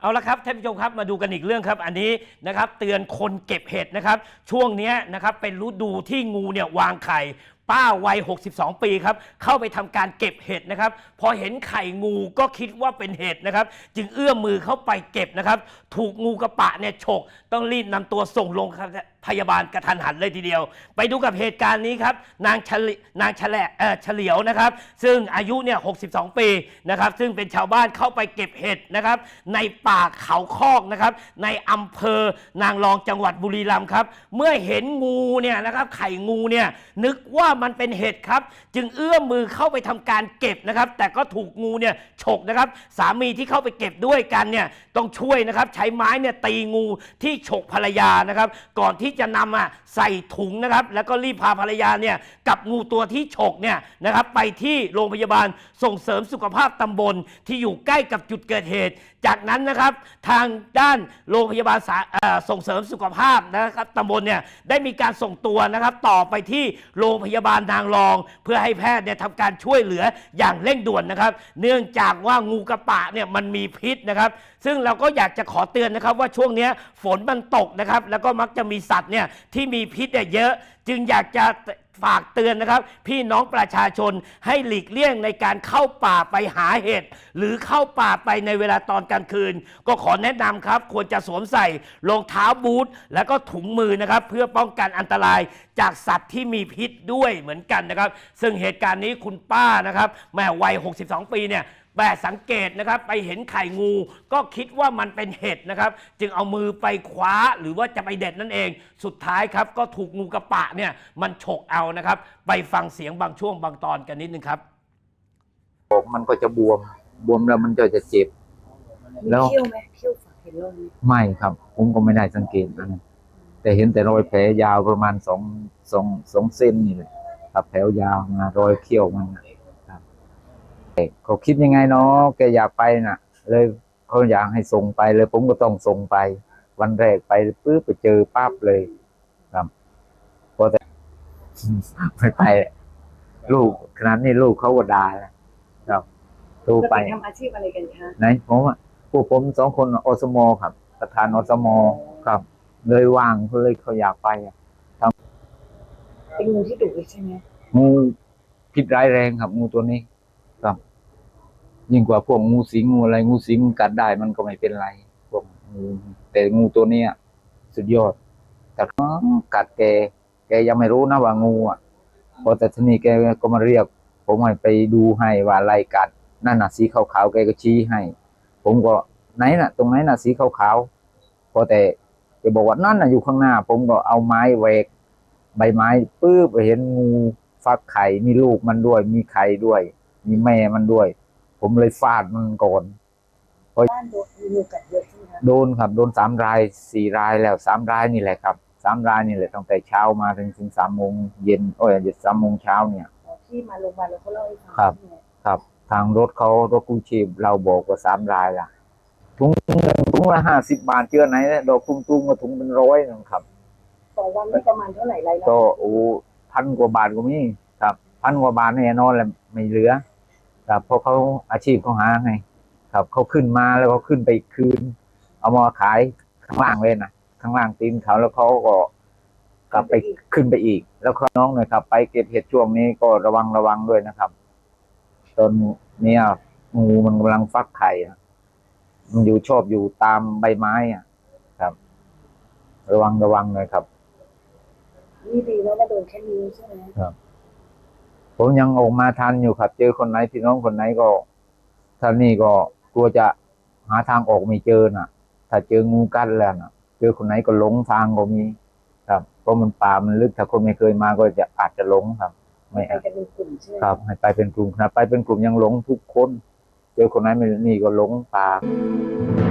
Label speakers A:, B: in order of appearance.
A: เอาละครับท่านผู้ชมครับมาดูกันอีกเรื่องครับ อันนี้นะครับเตือนคนเก็บเห็ดนะครับ ช่วงนี้นะครับเป็นฤดูที่งูเนี่ยวางไข่ ป้าวัย 62 ปีครับเข้าไปทำการเก็บเห็ดนะครับ พอเห็นไข่งูก็คิดว่าเป็นเห็ดนะครับ จึงเอื้อมมือเข้าไปเก็บนะครับ ถูกงูกระปะเนี่ยฉกต้องรีบนำตัวส่งโรง พยาบาลกระทันหันเลยทีเดียว ไปดูกับเหตุการณ์นี้ครับ นางเฉลินางแฉลเอ่อเฉลียวนะครับ ซึ่งอายุเนี่ย62 ปีนะครับ ซึ่งเป็นชาวบ้านเข้าไปเก็บเห็ดนะครับ ในป่าเขาคอกนะครับ ในอำเภอนางรองจังหวัดบุรีรัมย์ครับ เมื่อเห็นงูเนี่ยนะครับไข่งูเนี่ยนึกว่ามันเป็นเห็ดครับ จึงเอื้อมมือเข้าไปทำการเก็บนะครับ แต่ก็ถูกงูเนี่ยฉกนะครับ สามีที่เข้าไปเก็บด้วยกันเนี่ยต้องช่วยนะครับ ใช้ไม้เนี่ยตีงูที่ฉกภรรยานะครับ ก่อนที่จะนำอะใส่ถุงนะครับ แล้วก็รีบพาภรรยาเนี่ยกับงูตัวที่ฉกเนี่ยนะครับไปที่โรงพยาบาลส่งเสริมสุขภาพตำบลที่อยู่ใกล้กับจุดเกิดเหตุ จากนั้นนะครับทางด้านโรงพยาบาลสาเอ่อส่งเสริมสุขภาพนะครับตำบลเนี่ยได้มีการส่งตัวนะครับ ต่อไปที่โรงพยาบาลนางรอง เพื่อให้แพทย์เนี่ยทำการช่วยเหลืออย่างเร่งด่วนนะครับ เนื่องจากว่างูกระปะเนี่ยมันมีพิษนะครับ ซึ่งเราก็อยากจะขอเตือนนะครับว่าช่วงนี้ฝนมันตกนะครับ แล้วก็มักจะมีสัตวเนี่ยที่มีพิษเนี่ยเยอะ จึงอยากจะฝากเตือนนะครับ พี่น้องประชาชนให้หลีกเลี่ยงในการเข้าป่าไปหาเห็ดหรือเข้าป่าไปในเวลาตอนกลางคืน ก็ขอแนะนำครับ ควรจะสวมใส่รองเท้าบูท แล้วก็ถุงมือนะครับ เพื่อป้องกันอันตรายจากสัตว์ที่มีพิษด้วยเหมือนกันนะครับ ซึ่งเหตุการณ์นี้คุณป้านะครับแม่วัย 62 ปีเนี่ย แปดสังเกตนะครับไปเห็นไข่งู ก็คิดว่ามันเป็นเห็ดนะครับ จึงเอามือไปคว้าหรือว่าจะไปเด็ดนั่นเอง สุดท้ายครับก็ถูกงูกระปะเนี่ยมันฉกเอานะครับ ไปฟังเสียงบางช่วงบางตอนกันนิดนึงครับ
B: อกมันก็จะบวม บวมแล้วมันก็จะเจ็บ แล้ว
C: เขี้ยวไหมเขี้ยวฝังเห็นรอยไหม
B: ไม่ครับ ผมก็ไม่ได้สังเกตอันนั้นแต่เห็นแต่รอยแผลยาวประมาณสองสองสองเซนนี่เลยครับแผลยาวมารอยเขี้ยวมันน่ะครับแต่ เขาคิดยังไงเนาะแกอยากไปน่ะ เลยเขาอยากให้ส่งไปเลยผมก็ต้องส่งไป วันแรกไปปุ๊บไปเจอปั๊บเลยครับพอแต่ไม่ไป ลูกขนาดนี้ลูกเขาก็ด่าแล้วครับโทร
C: แล้ว
B: ไป
C: ไปทำอาชีพอะไรกันคะ
B: ไหนผมอะพวกผมสองคนอสมครับ ประธานอสมครับ เลยว่างเขาเลยเขาอยากไปอะ
C: เป็นงูที่ดุเลยใช่ไหม
B: งูพิษร้ายแรงครับงูตัวนี้ครับ ยิ่งกว่าพวกงูสิงงูอะไรงูสิงกัดได้มันก็ไม่เป็นไรพวกงูแต่งูตัวเนี้ยสุดยอด แต่กัดแก แกยังไม่รู้นะว่างูอะพอแต่ทีนี้แกก็มาเรียก ผมให้ไปดูให้ว่าอะไรกัดนั่นน่ะสีขาวๆแกก็ชี้ให้ ผมก็ไหนน่ะ ตรงไหนน่ะสีขาวๆพอแต่แกบอกว่านั่นน่ะอยู่ข้างหน้า ผมก็เอาไม้แหวก ใบไม้ปื้บไปเห็นงูฟักไข่มีลูกมันด้วย มีไข่ด้วย มีแม่มันด้วย ผมเลยฟาดมันก่อน
C: บ้านโดนงูกัดเยอะใช่ไหมคะ
B: โดนครับ โดนสามรายสี่รายแล้วสามรายนี่แหละครับสามรายนี่แหละตั้งแต่เช้ามาถึงถึงสามโมงเย็นโอ้ยสามโมงเช้าเนี่ย
C: อ๋อที่มาโรงพยาบาลแล้วเขาเล่าให้ฟัง
B: ครับ
C: ใช่ไหม
B: ครับ ทางรถเขารถกู้ชีพเราบอกว่าสามรายละถุงหนึ่งถุงละห้าสิบบาทเจือไหนเนี่ยดอกตุ้มๆก็ถุงเป็นร้อยนะครับ
C: ต่อวันได้ประมาณเท่าไหร่รายละ
B: ก็โอ้พันกว่าบาทก็มีครับพันกว่าบาทแน่นอนแหละไม่เหลือ ครับเพราะเขาอาชีพเขาหาไง ครับเขาขึ้นมาแล้วเขาขึ้นไปคืน เอามาขายข้างล่างเลยนะข้างล่างตีนเขาแล้วเขาก็กลับไปขึ้นไปอีก แล้วก็น้องหน่อยครับ ไปเก็บเห็ดช่วงนี้ก็ระวังระวังด้วยนะครับ ตอนเนี้ยงูมันกำลังฟักไข่อะมันอยู่ชอบอยู่ตามใบไม้อะ ครับ ระวังระวังหน่อยครับ
C: นี่ดีแล้วว่าโดนแค่นี้ใช่ไหม
B: ผมยังออกมาทันอยู่ครับ เจอคนไหนพี่น้องคนไหนก็ท่านี่ก็กลัวจะหาทางออกไม่เจอน่ะ ถ้าเจองูกัดแล้วน่ะ เจอคนไหนก็หลงทางก็มี ครับเพราะมันป่ามันลึกถ้าคนไม่เคยมาก็จะอาจจะหลงครับ ไม่
C: ไปกันเป็นกลุ่มใช่ไหม
B: ครับ ให้ไปเป็นกลุ่มนะไปเป็นกลุ่มยังหลงทุกคน เจอคนไหนไม่นี่ก็หลงป่า
C: อ